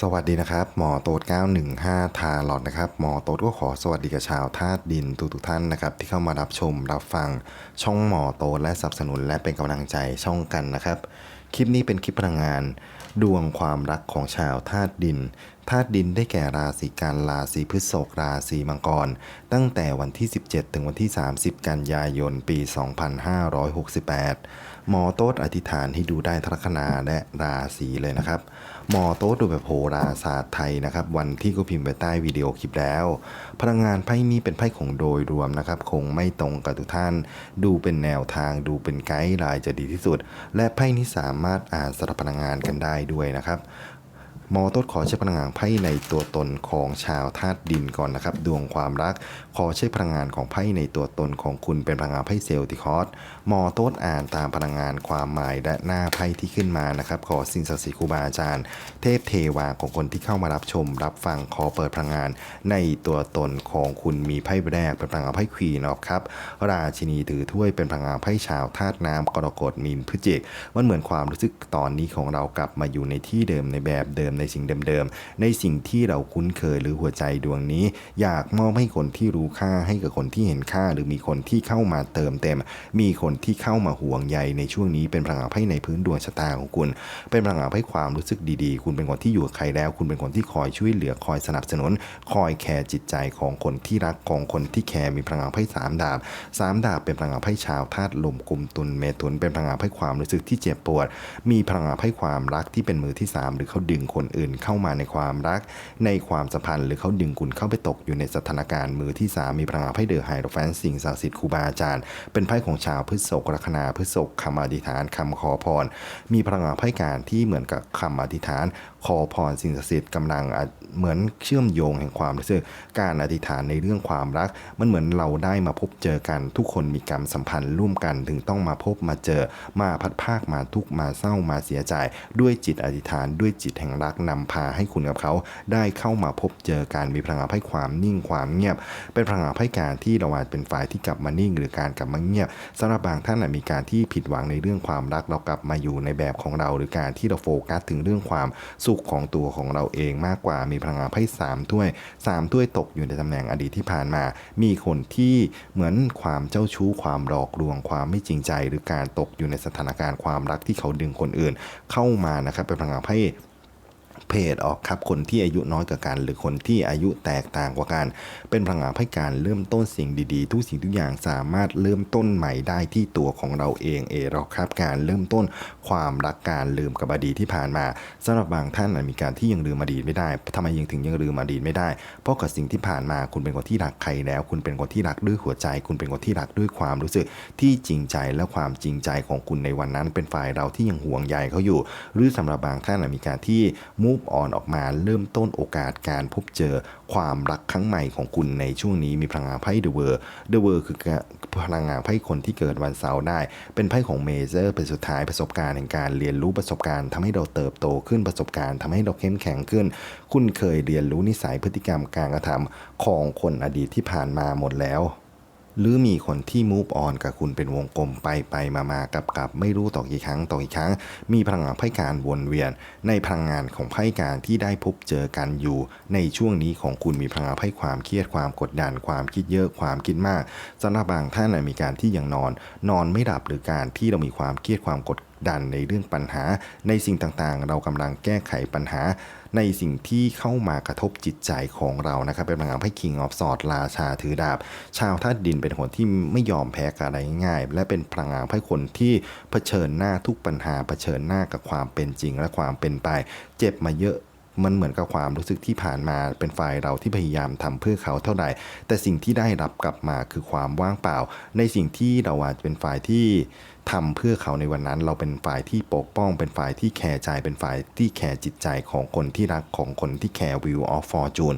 สวัสดีนะครับ หมอโต๊ด915 ทาลอดนะครับ หมอโต๊ดก็ขอสวัสดีกับชาวธาตุดินทุกทุกท่านนะครับ ที่เข้ามารับชมรับฟังช่องหมอโต๊ดและสนับสนุนและเป็นกำลังใจช่องกันนะครับ คลิปนี้เป็นคลิปพลังงาน ดวงความรักของชาวธาตุดินธาตุดินได้แก่ราศีกันราศีพฤษภราศีมังกร ตั้งแต่วันที่ 17 ถึงวันที่ 30 กันยายนปี 2568 หมอโต๊ดอธิษฐานให้ดูได้ทักษณาและราศีเลยนะครับ หมอโต๊ดดูแบบโหราศาสตร์ไทยนะครับ วันที่ก็พิมพ์ไปใต้วิดีโอคลิปแล้ว พลังงานไพ่นี้เป็นไพ่ของโดยรวมนะครับ คงไม่ตรงกับทุกท่าน ดูเป็นแนวทางดูเป็นไกด์ไลน์จะดีที่สุด และไพ่นี้สามารถอ่านสลับพลังงานกันได้ด้วยนะครับ มอต้นขอใช้พลังงานไพ่ในตัวตนของชาวธาตุดินก่อนนะครับ ดวงความรัก ขอใช้พลังงานของไพ่ในตัวตนของคุณเป็นพลังงานไพ่เซลติคอสมอต้นอ่านตามพลังงานความหมายและหน้าไพ่ที่ขึ้นมานะครับ ขอสิ่งศักดิ์สิทธิ์ครูบาอาจารย์ เทพเทวาของคนที่เข้ามารับชม รับฟังขอเปิดพลังงาน ในตัวตนของคุณมีไพ่แรกเป็นพลังงานไพ่ควีนครับราชินีถือถ้วยเป็นพลังงานไพ่ชาวธาตุน้ำกรกฎมีนพฤจิกมันเหมือนความรู้สึกตอนนี้ของเรากลับมาอยู่ในที่เดิมในแบบเดิมในสิ่งเดิมๆ ในสิ่งที่เราคุ้นเคยหรือหัวใจดวงนี้ อยากมอบให้คนที่รู้ค่าให้กับคนที่เห็นค่า หรือมีคนที่เข้ามาเติมเต็ม มีคนที่เข้ามาห่วงใยในช่วงนี้เป็นพลังงานไพ่ในพื้นดวงชะตาของคุณ เป็นพลังงานไพ่ความรู้สึกดีๆ คุณเป็นคนที่อยู่กับใครแล้ว คุณเป็นคนที่คอยช่วยเหลือคอยสนับสนุน คอยแคร์จิตใจของคนที่รักของคนที่แคร์มีพลังงานไพ่สามดาบสามดาบเป็นพลังงานไพ่ชาวธาตุลมกลุ่มตุลเมถุนเป็นพลังงานไพ่ความรู้สึกที่เจ็บปวด มีพลังงานไพ่ความรักที่เป็นมือที่สามหรือเขาดึงคนอื่นเข้ามาในความรัก ในความสัมพันธ์หรือเขาดึงคุณเข้าไปตกอยู่ในสถานการณ์มือที่สามีพลังงไพ่เดอะไฮโดรแฟนสิ่งศักดิ์สิทธิ์ครูบาอาจารย์ เป็นไพ่ของชาวพฤษภลัคนาพฤษภคำอธิษฐานคำขอพร มีพลังงไพ่การที่เหมือนกับคำอธิษฐาน ขอพรสิ่งศักดิ์สิทธิ์กำลังเหมือนเชื่อมโยงแห่งความรู้สึกการอธิษฐานในเรื่องความรัก มันเหมือนเราได้มาพบเจอกัน ทุกคนมีกรรมสัมพันธ์ร่วมกันถึงต้องมาพบมาเจอมาพัดภาคมาทุกมาเศร้ามาเสียใจ ด้วยจิตอธิษฐานด้วยจิตแห่งรักนำพาให้คุณกับเขา ได้เข้ามาพบเจอการมีพลังงานให้ความนิ่งความเงียบ เป็นพลังงานให้การที่เราอาจเป็นฝ่ายที่กลับมานิ่ง หรือการกลับมาเงียบสำหรับบางท่านมีการที่ผิดหวังในเรื่องความรักเรากลับมาอยู่ในแบบของเรา หรือการที่เราโฟกัสถึงเรื่องความสุขของตัวของเราเองมากกว่ามีพลังงานไพ่สามถ้วยสามถ้วยตกอยู่ในตำแหน่งอดีตที่ผ่านมา มีคนที่เหมือนความเจ้าชู้ความหลอกลวงความไม่จริงใจ หรือการตกอยู่ในสถานการณ์ความรักที่เขาดึงคนอื่น เข้ามานะครับเป็นพลังงานไพ่ เพศออกครับ คนที่อายุน้อยกว่ากัน หรือคนที่อายุแตกต่างกว่ากัน เป็นพลังงานให้การเริ่มต้นสิ่งดีๆ ทุกสิ่งทุกอย่างสามารถเริ่มต้นใหม่ได้ที่ตัวของเราเองเอเราครับการเริ่มต้นความรักการลืมกับอดีตที่ผ่านมาสำหรับบางท่านอาจมีการที่ยังลืมอดีตไม่ได้ทำไมยังถึงยังลืมอดีตไม่ได้ เพราะกับสิ่งที่ผ่านมาคุณเป็นคนที่รักใครแล้ว คุณเป็นคนที่รักด้วยหัวใจ คุณเป็นคนที่รักด้วยความรู้สึกที่จริงใจและความจริงใจของคุณในวันนั้น เป็นฝ่ายเราที่ยังห่วงใยเขาอยู่ หรือสำหรับบางท่านอาจมีการที่ move on ออกมาเริ่มต้นโอกาสการพบเจอความรักครั้งใหม่ของคุณในช่วงนี้มีพลังงานไพ่เดอะเวอร์เดอะเวอร์คือพลังงานไพ่คนที่เกิดวันเสาร์ได้ เป็นไพ่ของเมเจอร์เป็นสุดท้ายประสบการณ์แห่งการเรียนรู้ประสบการณ์ทำให้เราเติบโตขึ้นประสบการณ์ทำให้เราเข้มแข็งขึ้น คุณเคยเรียนรู้นิสัยพฤติกรรมการกระทำของคนอดีตที่ผ่านมาหมดแล้ว หรือมีคนที่ move on กับคุณเป็นวงกลมไปไปมามากับกับไม่รู้ต่อกี่ครั้งต่อกี่ครั้ง มีพลังงานไพ่การวนเวียน ในพลังงานของไพ่การที่ได้พบเจอกันอยู่ ในช่วงนี้ของคุณมีพลังงานไพ่ความเครียดความกดดันความคิดเยอะความคิดมากสำหรับบางท่านอาจมีการที่ยังนอน นอนไม่หลับหรือการที่เรามีความเครียดความกดดันในเรื่องปัญหา ในสิ่งต่างๆ เรากำลังแก้ไขปัญหา ในสิ่งที่เข้ามากระทบจิตใจของเรานะครับเป็นพลังงานไพ่ King of s w o r d ราชาถือดาบ ชาวธาตุดินเป็นคนที่ไม่ยอมแพ้กับอะไรง่ายๆและเป็นพลังงานไพ่คนที่เผชิญหน้าทุกปัญหาเผชิญหน้ากับความเป็นจริงและความเป็นไป เจ็บมาเยอะมันเหมือนกับความรู้สึกที่ผ่านมาเป็นฝ่ายเราที่พยายามทำเพื่อเขาเท่าใดแต่สิ่งที่ได้รับกลับมาคือความว่างเปล่า ในสิ่งที่เราอาจจะเป็นฝ่ายที่ ทำเพื่อเขาในวันนั้น เราเป็นฝ่ายที่ปกป้อง เป็นฝ่ายที่แคร์ใจ เป็นฝ่ายที่แคร์จิตใจของคนที่รักของคนที่แคร์วิวออฟฟอร์จูน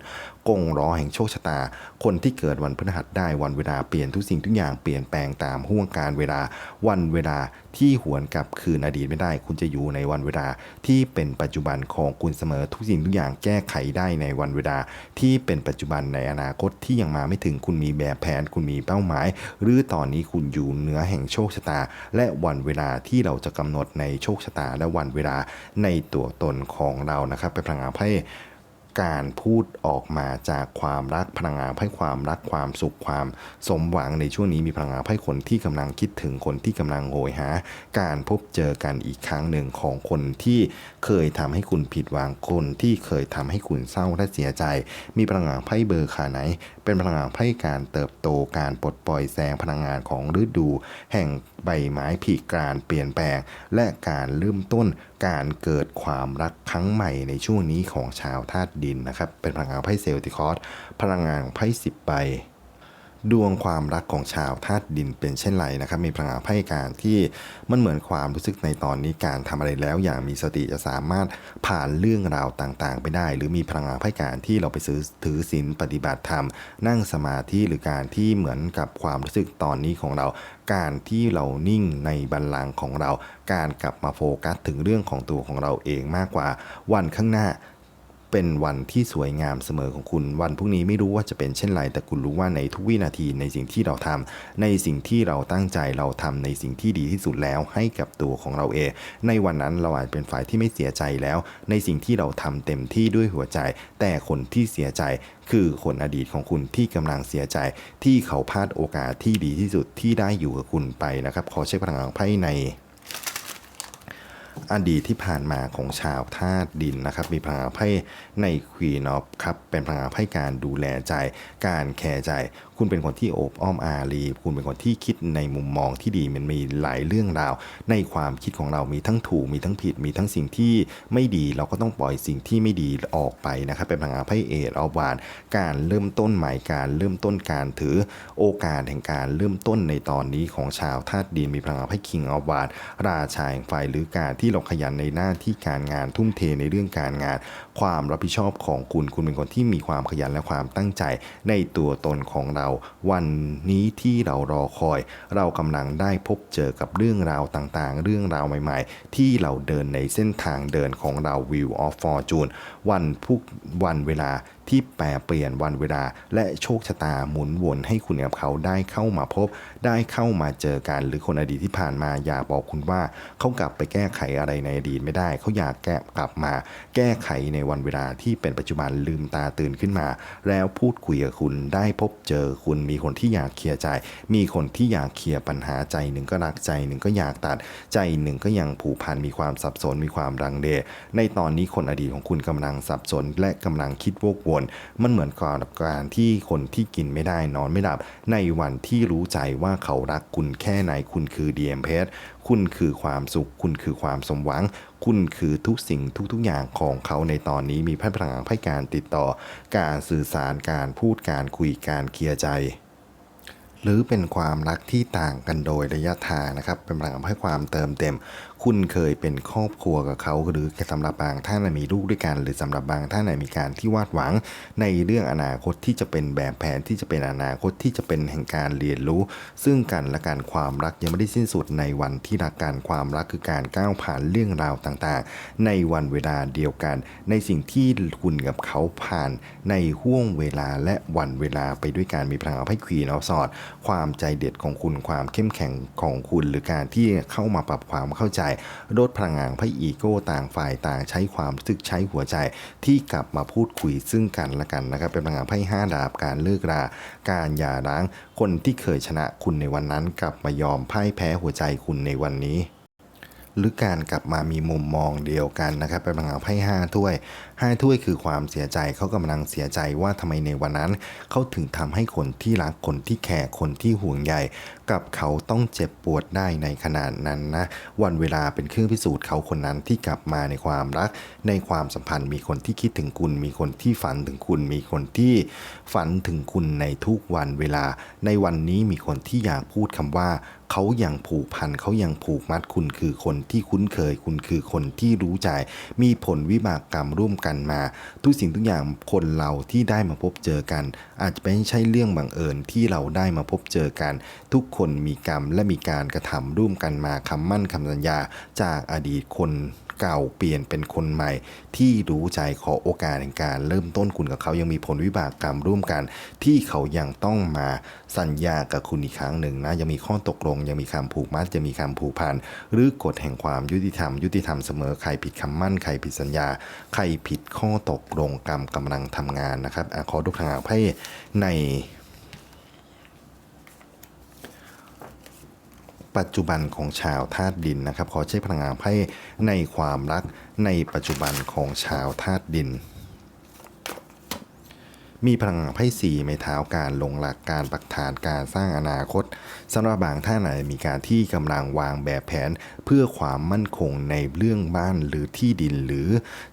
กงล้อแห่งโชคชะตา คนที่เกิดวันพฤหัสได้วันเวลาเปลี่ยนทุกสิ่งทุกอย่างเปลี่ยนแปลงตามห่วงการเวลาวันเวลาที่หวนกลับคืนอดีตไม่ได้ คุณจะอยู่ในวันเวลาที่เป็นปัจจุบันของคุณเสมอทุกสิ่งทุกอย่างแก้ไขได้ในวันเวลาที่เป็นปัจจุบันในอนาคตที่ยังมาไม่ถึงคุณมีแบบแผน คุณมีเป้าหมาย หรือตอนนี้คุณอยู่เหนือแห่งโชคชะตาและวันเวลาที่เราจะกำหนดในโชคชะตาและวันเวลาในตัวตนของเรานะครับเป็นพลังงานไพ่ การพูดออกมาจากความรักพลังงานให้ความรักความสุขความสมหวังในช่วงนี้มีพลังงานให้คนที่กำลังคิดถึงคนที่กำลังโหยหา การพบเจอกันอีกครั้งหนึ่งของคนที่เคยทำให้คุณผิดหวังคนที่เคยทำให้คุณเศร้าและเสียใจ มีพลังงานไพ่เบอร์ขาไหน เป็นพลังงานไพ่การเติบโตการปลดปล่อยแสงพลังงานของฤดู แห่งใบไม้ผลิการเปลี่ยนแปลง และการเริ่มต้นการเกิดความรักครั้งใหม่ในช่วงนี้ของชาวธาตุดินนะครับ เป็นพลังงานไพ่เซลติคอสพลังงานของไพ่สิบใบ ดวงความรักของชาวธาตุดินเป็นเช่นไรนะครับ มีพลังงานไพ่การที่มันเหมือนความรู้สึกในตอนนี้การทำอะไรแล้ว อย่างมีสติจะสามารถผ่านเรื่องราวต่างๆ ไปได้ หรือมีพลังงานไพ่การที่เราไปซื้อถือศีลปฏิบัติธรรม นั่งสมาธิหรือการที่เหมือนกับความรู้สึกตอนนี้ของเรา การที่เรานิ่งในบัลลังก์ของเรา การกลับมาโฟกัสถึงเรื่องของตัวของเราเองมากกว่าวันข้างหน้า เป็นวันที่สวยงามเสมอของคุณ วันพรุ่งนี้ไม่รู้ว่าจะเป็นเช่นไรแต่คุณรู้ว่าในทุกวินาทีในสิ่งที่เราทำในสิ่งที่เราตั้งใจเราทำในสิ่งที่ดีที่สุดแล้วให้กับตัวของเราเอง ในวันนั้นเราอาจเป็นฝ่ายที่ไม่เสียใจแล้ว ในสิ่งที่เราทำเต็มที่ด้วยหัวใจ แต่คนที่เสียใจคือคนอดีตของคุณที่กำลังเสียใจ ที่เขาพลาดโอกาสที่ดีที่สุดที่ได้อยู่กับคุณไปนะครับ ขอเช็คพลังงานไพ่ใน อดีตที่ผ่านมาของชาวธาตุดินนะครับ มีพลังงานไพ่ในควีนอฟครับเป็นพลังงานไพ่การดูแลใจ การแคร์ใจคุณเป็นคนที่โอบอ้อมอารีคุณเป็นคนที่คิดในมุมมองที่ดีมันมีหลายเรื่องราว ในความคิดของเรามีทั้งถูกมีทั้งผิดมีทั้งสิ่งที่ไม่ดีเราก็ต้องปล่อยสิ่งที่ไม่ดีออกไปนะครับเป็นพลังงานไพ่เอทออฟวานการเริ่มต้นใหม่การเริ่มต้นการถือโอกาสแห่งการเริ่มต้นในตอนนี้ของชาวธาตุดินมีพลังงานไพ่คิงออฟวานราชาแห่งไฟหรือการที่เราขยันในหน้าที่การงานทุ่มเทในเรื่องการงาน ความรับผิดชอบของคุณคุณเป็นคนที่มีความขยันและความตั้งใจในตัวตนของเราวันนี้ที่เรารอคอย เรากำลังได้พบเจอกับเรื่องราวต่างๆ เรื่องราวใหม่ๆ ที่เราเดินในเส้นทางเดินของเรา View of Fortune วันพุกวันเวลา ที่แปรเปลี่ยนวันเวลา และโชคชะตาหมุนวนให้คุณกับเขาได้เข้ามาพบ ได้เข้ามาเจอกัน หรือคนอดีตที่ผ่านมาอยากบอกคุณว่าเขากลับไปแก้ไขอะไรในอดีตไม่ได้ เขาอยากแก้กลับมา แก้ไขในวันเวลาที่เป็นปัจจุบันลืมตาตื่นขึ้นมา แล้วพูดคุยกับคุณได้พบเจอคุณมีคนที่อยากเคลียร์ใจ มีคนที่อยากเคลียร์ปัญหาใจหนึ่งก็รักใจหนึ่งก็อยากตัดใจหนึ่งก็ยังผูกพันมีความสับสนมีความรังเลในตอนนี้คนอดีตของคุณกำลังสับสนและกำลังคิดวกวนมันเหมือนกับการที่คนที่กินไม่ได้นอนไม่หลับ ในวันที่รู้ใจว่าเขารักคุณแค่ไหนคุณคือ DMPS คุณคือความสุข คุณคือความสมหวัง คุณคือทุกสิ่งทุก ๆ อย่างของเขาในตอนนี้มีพลังงานให้การติดต่อ การสื่อสารการพูดการคุยการเคลียร์ใจหรือเป็นความรักที่ต่างกันโดยระยะทางนะครับ เป็นพลังให้ความเติมเต็ม คุณเคยเป็นครอบครัวกับเขา หรือสำหรับบางท่านมีลูกด้วยกัน หรือสำหรับบางท่านมีการที่วาดหวัง ในเรื่องอนาคตที่จะเป็นแบบแผนที่จะเป็นอนาคตที่จะเป็นแห่งการเรียนรู้ ซึ่งกันและการความรักยังไม่ได้สิ้นสุดในวันที่รักกันความรักคือการก้าวผ่านเรื่องราวต่างๆ ในวันเวลาเดียวกัน ในสิ่งที่คุณกับเขาผ่านในห่วงเวลาและวันเวลาไปด้วยการมีพลังเอาให้ควีนเอาสอด ความใจเด็ดของคุณความเข้มแข็งของคุณ หรือการที่เข้ามาปรับความเข้าใจลดพลังงานไพ่อีโก้ต่างฝ่ายต่างใช้ความรู้สึกใช้หัวใจที่กลับมาพูดคุยซึ่งกันและกันนะครับ เป็นพลังงานไพ่ห้าดาบการเลิกรา การหย่าร้าง คนที่เคยชนะคุณในวันนั้น กลับมายอมพ่ายแพ้หัวใจคุณในวันนี้หรือการกลับมามีมุมมองเดียวกันนะครับเป็นพลังงานไพ่ห้าถ้วย ห้าถ้วยคือความเสียใจเขากำลังเสียใจว่าทำไมในวันนั้น เขาถึงทำให้คนที่รักคนที่แคร์คนที่ห่วงใยกับเขาต้องเจ็บปวดได้ในขนาดนั้นนะ วันเวลาเป็นเครื่องพิสูจน์เขาคนนั้นที่กลับมาในความรัก ในความสัมพันธ์มีคนที่คิดถึงคุณ มีคนที่ฝันถึงคุณ มีคนที่ฝันถึงคุณในทุกวันเวลา ในวันนี้มีคนที่อยากพูดคำว่าเขายังผูกพันเขายังผูกมัดคุณคือคนที่คุ้นเคย คุณคือคนที่รู้ใจ มีผลวิบากกรรมร่วมกันมา ทุกสิ่งทุกอย่างคนเราที่ได้มาพบเจอกัน อาจจะไม่ใช่เรื่องบังเอิญที่เราได้มาพบเจอกัน ทุกคนมีกรรมและมีการกระทำร่วมกันมาคำมั่นคำสัญญาจากอดีตคน เก่าเปลี่ยนเป็นคนใหม่ ที่รู้ใจขอโอกาสในการเริ่มต้นคุณกับเขายังมีผลวิบากกรรมร่วมกัน ที่เขายังต้องมาสัญญากับคุณอีกครั้งหนึ่งนะยังมีข้อตกลง ยังมีคำผูกมัดจะมีคำผูกพันหรือกฎแห่งความยุติธรรม ยุติธรรมเสมอใครผิดคำมั่นใครผิดสัญญา ใครผิดข้อตกลงกรรมกำลังทำงานนะครับอขอดูทางอาไพ่ใน ปัจจุบันของชาวธาตุดินนะครับ ขอใช้พลังงานไพ่ในความรักในปัจจุบันของชาวธาตุดิน มีพลังงานไพ่สีไม้เท้าการลงหลักการปักฐานการสร้างอนาคตสำหรับบางท่านอาจจะมีการที่กำลังวางแบบแผน เพื่อความมั่นคงในเรื่องบ้านหรือที่ดินหรือ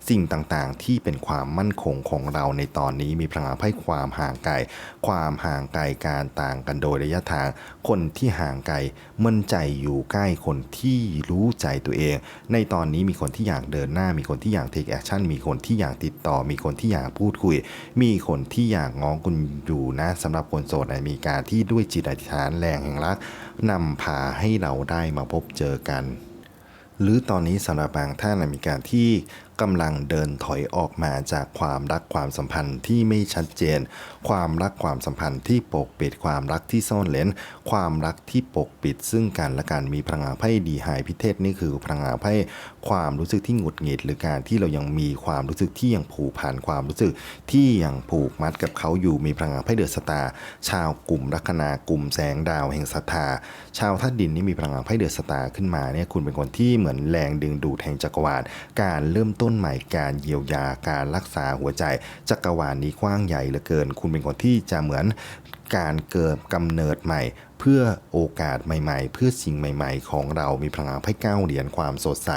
สิ่งต่างๆ ที่เป็นความมั่นคงของเราในตอนนี้มีพลังงานไพ่ความห่างไกลความห่างไกลการต่างกันโดยระยะทาง คนที่ห่างไกลมั่นใจอยู่ใกล้คนที่รู้ใจตัวเอง ในตอนนี้มีคนที่อยากเดินหน้า มีคนที่อยาก take action มีคนที่อยากติดต่อ มีคนที่อยากพูดคุย มีคนที่ที่อยากง้องคุณอยู่นะสำหรับคนโสดอาจมีการที่ด้วยจิตอธิษฐานแรงแห่งรักนำพาให้เราได้มาพบเจอกัน หรือตอนนี้สำหรับบางท่านอาจมีการที่กำลังเดินถอยออกมาจากความรักความสัมพันธ์ที่ไม่ชัดเจน ความรักความสัมพันธ์ที่ปกปิดความรักที่ซ่อนเลนความรักที่ปกปิดซึ่งกันและกันมีพลังงานไพ่ดีหายพิเทศนี่คือพลังงานไพ่ ความรู้สึกที่หงุดหงิด หรือการที่เรายังมีความรู้สึกที่ยังผูกพันความรู้สึกที่ยังผูกมัดกับเขาอยู่มีพลังงานไพ่เดือดสตาร์ชาวกลุ่มลัคนากลุ่มแสงดาวแห่งศรัทธาชาวธาตุดินนี่มีพลังงานไพ่เดือดสตาร์ขึ้นมาเนี่ยคุณเป็นคนที่เหมือนแรงดึงดูดแห่งจักรวาลการเริ่มต้นใหม่การเยียวยาการรักษาหัวใจ จักรวาลนี้กว้างใหญ่เหลือเกิน คุณเป็นคนที่จะเหมือนการเกิดกำเนิดใหม่ เพื่อโอกาสใหม่ๆ เพื่อสิ่งใหม่ ๆ ของเรามีพลังงานไพ่เก้าเหรียญความสดใส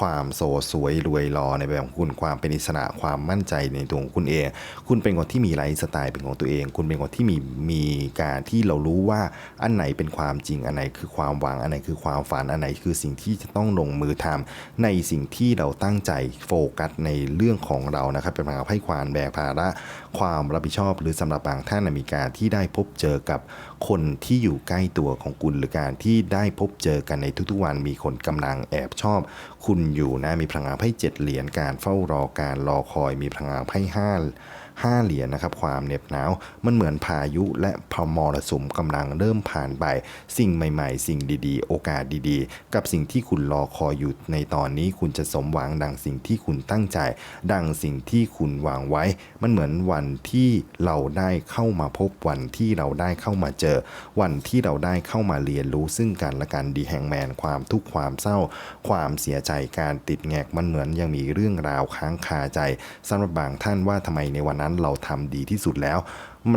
ความโสดสวยรวยรอในแบบของคุณความเป็นอิสระความมั่นใจในตัวของคุณเอง คุณเป็นคนที่มีไลฟ์สไตล์เป็นของตัวเอง คุณเป็นคนที่มีมีการที่เรารู้ว่าอันไหนเป็นความจริงอันไหนคือความหวังอันไหนคือความฝันอันไหนคือสิ่งที่จะต้องลงมือทำในสิ่งที่เราตั้งใจโฟกัสในเรื่องของเรานะครับเป็นพลังงานไพ่ความแบกภาระ ความรับผิดชอบ หรือสำหรับบางท่านมีการที่ได้พบเจอกับ คนที่อยู่ใกล้ตัวของคุณหรือการที่ได้พบเจอกันในทุกๆวันมีคนกำลังแอบชอบ คุณอยู่นะมีพลังงานไพ่เจ็ดเหรียญการเฝ้ารอการรอคอยมีพลังงานไพ่ห้า ห้าเหรียญนะครับ ความเหน็บหนาว มันเหมือนพายุและพมรสุมกำลังเริ่มผ่านไป สิ่งใหม่ๆ สิ่งดีๆ โอกาสดีๆ กับสิ่งที่คุณรอคอยอยู่ในตอนนี้คุณจะสมหวังดังสิ่งที่คุณตั้งใจ ดังสิ่งที่คุณวางไว้ มันเหมือนวันที่เราได้เข้ามาพบวันที่เราได้เข้ามาเจอ วันที่เราได้เข้ามาเรียนรู้ซึ่งกันและกันดีแห่งแมนความทุกข์ความเศร้า ความเสียใจการติดแงกมันเหมือนยังมีเรื่องราวค้างคาใจสำหรับบางท่านว่าทำไมในวันนั้นเราทำดีที่สุดแล้ว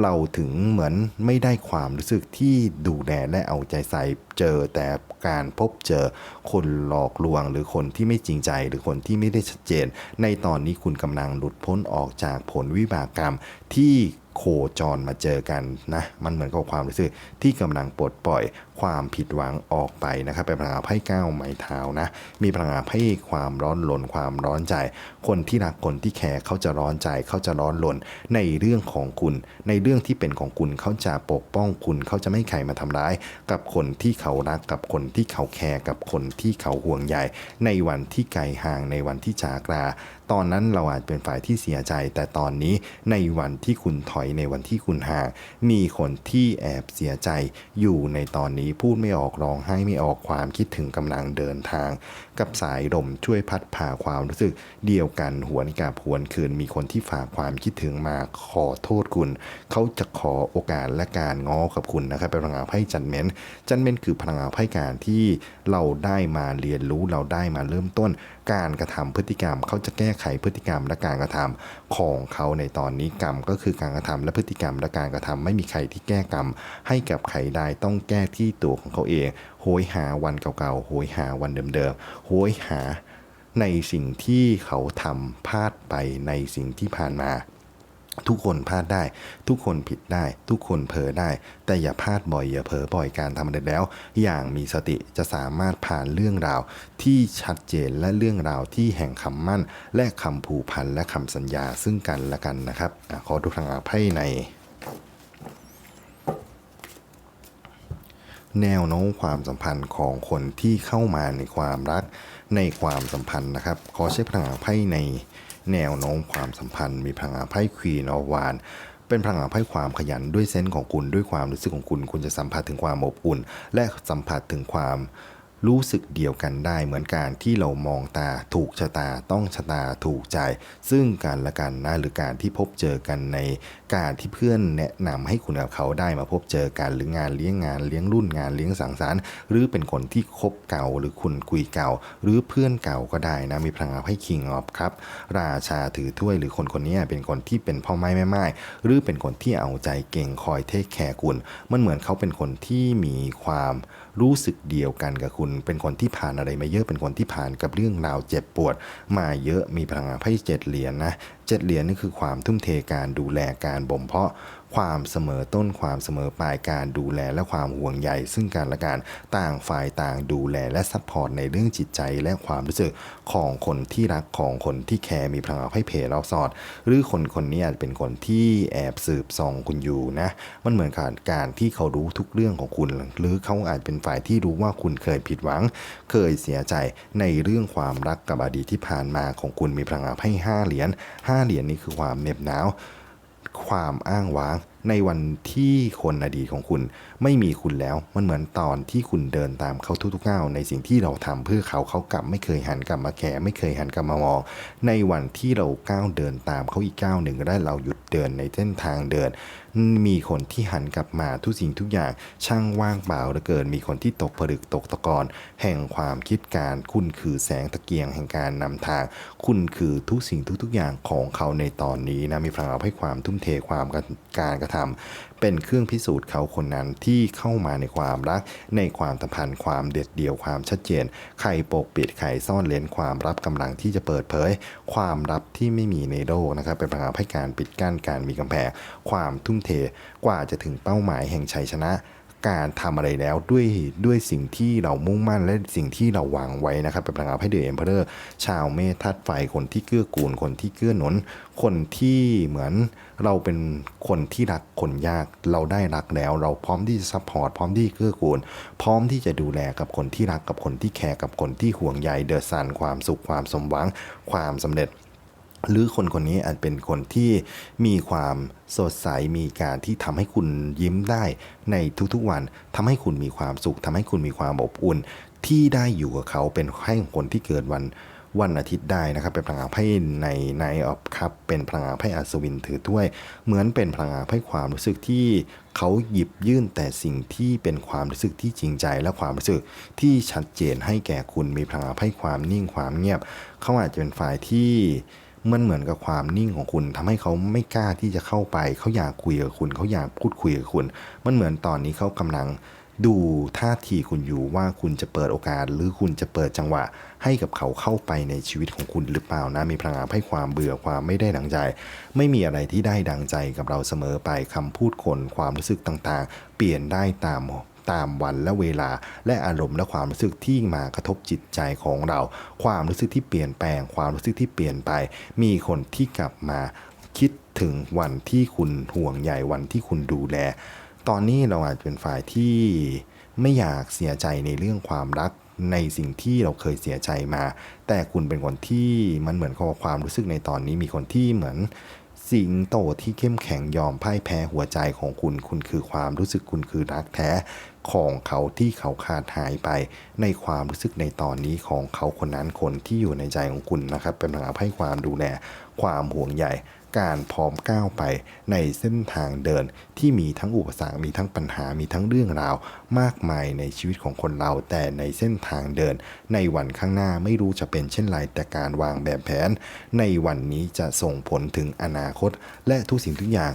เราถึงเหมือนไม่ได้ความรู้สึกที่ดูแลและเอาใจใส่เจอแต่การพบเจอคนหลอกลวง หรือคนที่ไม่จริงใจ หรือคนที่ไม่ได้ชัดเจน ในตอนนี้คุณกำลังหลุดพ้นออกจากผลวิบากกรรมที่โคจรมาเจอกันนะ มันเหมือนกับความรู้สึกที่กำลังปลดปล่อยความผิดหวังออกไปนะครับเป็นพลังงานไพ่เก้าไม้เท้านะมีพลังงานไพ่ความร้อนหลนความร้อนใจ คนที่รักคนที่แคร์เขาจะร้อนใจเขาจะร้อนหลนในเรื่องของคุณ ในเรื่องที่เป็นของคุณเขาจะปกป้องคุณเขาจะไม่ใครมาทำร้าย กับคนที่เขารักกับคนที่เขาแคร์กับคนที่เขาห่วงใยในวันที่ไกลห่างในวันที่จากลาตอนนั้นเราอาจเป็นฝ่ายที่เสียใจ แต่ตอนนี้ในวันที่คุณถอยในวันที่คุณห่างมีคนที่แอบเสียใจอยู่ในตอนนี้พูดไม่ออกร้องไห้ไม่ออกความคิดถึงกำลังเดินทางกับสายลมช่วยพัดพาความรู้สึกเดียวกันหวนกับหวนคืนมีคนที่ฝากความคิดถึงมาขอโทษคุณ เขาจะขอโอกาสและการง้อกับคุณนะครับเป็นพลังงานไพ่จันเมนจันเมนคือพลังงานไพ่การที่เราได้มาเรียนรู้เราได้มาเริ่มต้น การกระทำพฤติกรรม เขาจะแก้ไขพฤติกรรมและการกระทำของเขาในตอนนี้กรรมก็คือการกระทำและพฤติกรรมและการกระทำไม่มีใครที่แก้กรรม ให้กับใครได้ต้องแก้ที่ตัวของเขาเอง โหยหาวันเก่าๆโหยหาวันเดิมๆโหยหาในสิ่งที่เขาทำพลาดไปในสิ่งที่ผ่านมา ทุกคนพลาดได้ ทุกคนผิดได้ ทุกคนเผลอได้ แต่อย่าพลาดบ่อยอย่าเผลอบ่อยการทำอะไรแล้ว อย่างมีสติจะสามารถผ่านเรื่องราวที่ชัดเจนและเรื่องราวที่แห่งคำมั่น และคำผูกพันและคำสัญญาซึ่งกันและกันนะครับอขอดูทางอาไพ่ใน แนวโน้มความสัมพันธ์ของคนที่เข้ามาในความรักในความสัมพันธ์นะครับ ขอใช้พลังงานไพ่ในแนวโน้มความสัมพันธ์มีพลังงานไพ่ควีนอวานเป็นพลังงานไพ่ความขยันด้วยเซนส์ของคุณด้วยความรู้สึกของคุณ คุณจะสัมผัสถึงความอบอุ่น และสัมผัสถึงความ รู้สึกเดียวกันได้ เหมือนการที่เรามองตาถูกชะตาต้องชะตาถูกใจ ซึ่งการละกันนะหรือการที่พบเจอกันในการที่เพื่อนแนะนำให้คุณกับเขาได้มาพบเจอกันหรืองานเลี้ยงงานเลี้ยงรุ่นงานเลี้ยงสังสรรค์หรือเป็นคนที่คบเก่าหรือคุณคุยเก่า หรือเพื่อนเก่าก็ได้นะมีพลังงานให้คิงออฟครับราชาถือถ้วยหรือคนคนนี้เป็นคนที่เป็นพ่อไม้แม่ไม้หรือเป็นคนที่เอาใจเก่งคอยเทคแคร์คุณ มันเหมือนเขาเป็นคนที่มีความรู้สึกเดียวกันกับคุณเป็นคนที่ผ่านอะไรมาเยอะเป็นคนที่ผ่านกับเรื่องราวเจ็บปวด มาเยอะมีพลังงานไพ่เจ็ดเหรียญนะเจ็ดเหรียญนี่คือความทุ่มเทการดูแลการบ่มเพาะ ความเสมอต้นความเสมอปลายการดูแลและความห่วงใยซึ่งกันและกันต่างฝ่ายต่างดูแลและซัพพอร์ตในเรื่องจิตใจและความรู้สึกของคนที่รักของคนที่แคร์มีพลังงาให้เพลเราสอด หรือคนคนนี้อาจเป็นคนที่แอบสืบส่องคุณอยู่นะมันเหมือนกับการที่เขารู้ทุกเรื่องของคุณ หรือเขาอาจเป็นฝ่ายที่รู้ว่าคุณเคยผิดหวัง เคยเสียใจในเรื่องความรักกับอดีตที่ผ่านมาของคุณมีพลังงานให้ห้าเหรียญห้าเหรียญนี่คือความเหน็บหนาว ความอ้างว้าง ในวันที่คนอดีตของคุณ ไม่มีคุณแล้ว มันเหมือนตอนที่คุณเดินตามเขาทุกๆก้าวในสิ่งที่เราทำเพื่อเขาเขากลับไม่เคยหันกลับมาแคร์ไม่เคยหันกลับมามอง ในวันที่เราก้าวเดินตามเขาอีกก้าวหนึ่งและเราหยุดเดินในเส้นทางเดิน มีคนที่หันกลับมาทุกสิ่งทุกอย่างช่างว่างเปล่าเหลือเกิน มีคนที่ตกผลึกตกตะกอนแห่งความคิดการคุณคือแสงตะเกียงแห่งการนำทาง คุณคือทุกสิ่งทุก ๆ อย่างของเขาในตอนนี้นะมีพลังเอาให้ความทุ่มเทความการกระทำเป็นเครื่องพิสูจน์เขาคนนั้นที่เข้ามาในความรัก ในความสัมพันธ์ความเด็ดเดี่ยวความชัดเจน ใครปกปิดใครซ่อนเลนความรับกำลังที่จะเปิดเผย ความลับที่ไม่มีในโลกนะครับเป็นพลังให้การปิดกั้นการมีกำแพงความทุ่มเท กว่าจะถึงเป้าหมายแห่งชัยชนะ การทำอะไรแล้วด้วยด้วยสิ่งที่เรามุ่งมั่นและสิ่งที่เราวางไว้นะครับเป็นพลังงานให้เดือะเอ็มเพอร์ชาวเมธาตุไฟคนที่เกื้อกูลคนที่เกื้อหนุน คนที่เหมือนเราเป็นคนที่รักคนยากเราได้รักแล้ว เราพร้อมที่จะซัพพอร์ตพร้อมที่เกื้อกูล พร้อมที่จะดูแลกับคนที่รักกับคนที่แคร์กับคนที่ห่วงใยเดอะซันความสุขความสมหวัง ความสำเร็จ หรือคนคนนี้อาจเป็นคนที่มีความสดใสมีการที่ทำให้คุณยิ้มได้ในทุกๆวันทำให้คุณมีความสุขทำให้คุณมีความอบอุ่น ที่ได้อยู่กับเขาเป็นให้คนที่เกิดวันวันอาทิตย์ได้นะครับ เป็นพลังงานไพ่ในในออฟครับเป็นพลังงานไพ่อัศวินถือถ้วย เหมือนเป็นพลังงานไพ่ความรู้สึกที่เขาหยิบยื่นแต่สิ่งที่เป็นความรู้สึกที่จริงใจ และความรู้สึกที่ชัดเจนให้แก่คุณมีพลังงานไพ่ความนิ่งความเงียบ เขาอาจจะเป็นฝ่ายที่ มันเหมือนกับความนิ่งของคุณทำให้เขาไม่กล้าที่จะเข้าไป เขาอยากคุยกับคุณ เขาอยากพูดคุยกับคุณ มันเหมือนตอนนี้เขากำลังดูท่าทีคุณอยู่ว่าคุณจะเปิดโอกาส หรือคุณจะเปิดจังหวะ ให้กับเขาเข้าไปในชีวิตของคุณหรือเปล่านะ มีพลังงานให้ความเบื่อความไม่ได้ดังใจ ไม่มีอะไรที่ได้ดังใจกับเราเสมอไปคำพูดคนความรู้สึกต่างๆ เปลี่ยนได้ตาม ตามวันและเวลา และอารมณ์และความรู้สึกที่มากระทบจิตใจของเรา ความรู้สึกที่เปลี่ยนแปลง ความรู้สึกที่เปลี่ยนไป มีคนที่กลับมาคิดถึงวันที่คุณห่วงใยวันที่คุณดูแล ตอนนี้เราอาจเป็นฝ่ายที่ไม่อยากเสียใจในเรื่องความรักในสิ่งที่เราเคยเสียใจมา แต่คุณเป็นคนที่มันเหมือนกับความรู้สึกในตอนนี้มีคนที่เหมือน สิงโตที่เข้มแข็งยอมพ่ายแพ้หัวใจของคุณ คุณคือความรู้สึกคุณคือรักแท้ของเขาที่เขาขาดหายไป ในความรู้สึกในตอนนี้ของเขาคนนั้นคนที่อยู่ในใจของคุณนะครับเป็นพลังให้ความดูแลความห่วงใย การพร้อมก้าวไปในเส้นทางเดินที่มีทั้งอุปสรรค มีทั้งปัญหา มีทั้งเรื่องราว มากมายในชีวิตของคนเรา แต่ในเส้นทางเดิน ในวันข้างหน้าไม่รู้จะเป็นเช่นไรแต่การวางแบบแผน ในวันนี้จะส่งผลถึงอนาคต และทุกสิ่งทุกอย่าง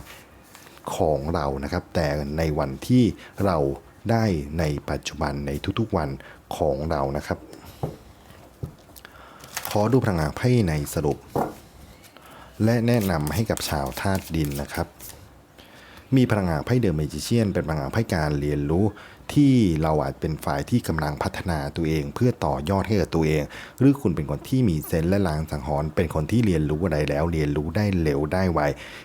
ของเรานะครับ แต่ในวันที่เราได้ในปัจจุบันในทุกๆวันของเรานะครับ ขอดูพลังงานไพ่ในสรุป และแนะนำให้กับชาวธาตุดินนะครับ มีพลังงานไพ่เดอะเมจิเชียน เป็นพลังงานไพ่การเรียนรู้ที่เราอาจเป็นฝ่ายที่กำลังพัฒนาตัวเอง เพื่อต่อยอดให้กับตัวเอง หรือคุณเป็นคนที่มีเซนและลางสังหรณ์เป็นคนที่เรียนรู้อะไรแล้ว เรียนรู้ได้เร็วได้ไว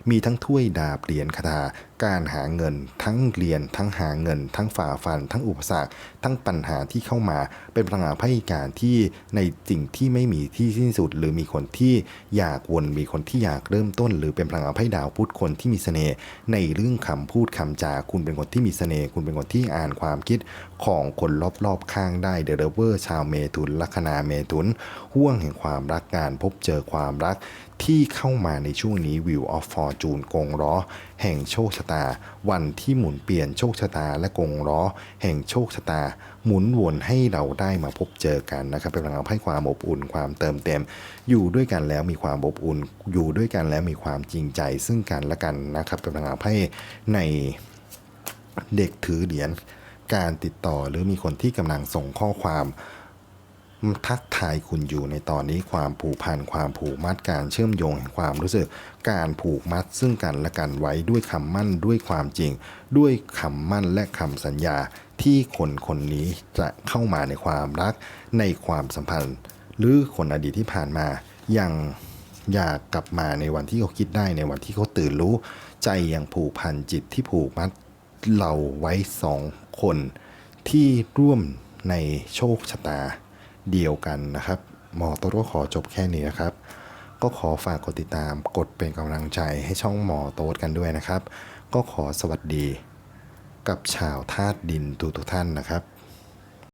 มีทั้งถ้วยดาบเหรียญคาถาการหาเงินทั้งเรียน ทั้งหาเงิน ทั้งฝ่าฟัน ทั้งอุปสรรค ทั้งปัญหาที่เข้ามาเป็นพลังงานไพ่การที่ในสิ่งที่ไม่มีที่สิ้นสุด หรือมีคนที่อยากวนมีคนที่อยากเริ่มต้น หรือเป็นพลังงานพ่ดาวพุธคนที่มีเสน่ห์ในเรื่องคำพูดคำจาคุณเป็นคนที่มีเสน่ห์คุณเป็นคนที่อ่านความคิดของคนรอบๆข้างได้เดอะเวอร์ชาวเมถุนลัคนาเมถุนห่วงแห่งความรักการพบเจอความรักที่เข้ามาในช่วงนี้วิวออฟฟอร์จูนกงล้อ แห่งโชคชะตา วันที่หมุนเปลี่ยนโชคชะตาและกงล้อ แห่งโชคชะตา หมุนวนให้เราได้มาพบเจอกันนะครับเป็นพลังงาให้ความอบอุ่นความเติมเต็ม อยู่ด้วยกันแล้วมีความอบอุ่น อยู่ด้วยกันแล้วมีความจริงใจซึ่งกันและกันนะครับเป็นพลังงาให้ในเด็กถือเหรียญการติดต่อหรือมีคนที่กำลังส่งข้อความ ทักทายคุณอยู่ในตอนนี้ความผูกพันความผูกมัดการเชื่อมโยงแห่งความรู้สึก การผูกมัดซึ่งกันและกันไว้ด้วยคำมั่นด้วยความจริง ด้วยคำมั่นและคำสัญญาที่คนคนนี้จะเข้ามาในความรักในความสัมพันธ์ หรือคนอดีตที่ผ่านมายังอยากกลับมาในวันที่เขาคิดได้ในวันที่เขาตื่นรู้ ใจยังผูกพันจิตที่ผูกมัดเราไว้สองคนที่ร่วมในโชคชะตา เดียวกันนะครับ หมอโตัวขอจบแค่นี้นะครับ ก็ขอฝากกดติดตามกดเป็นกำลังใจให้ช่องหมอโต๊ดกันด้วยนะครับ ก็ขอสวัสดีกับชาวธาตุดินทุกท่านนะครับ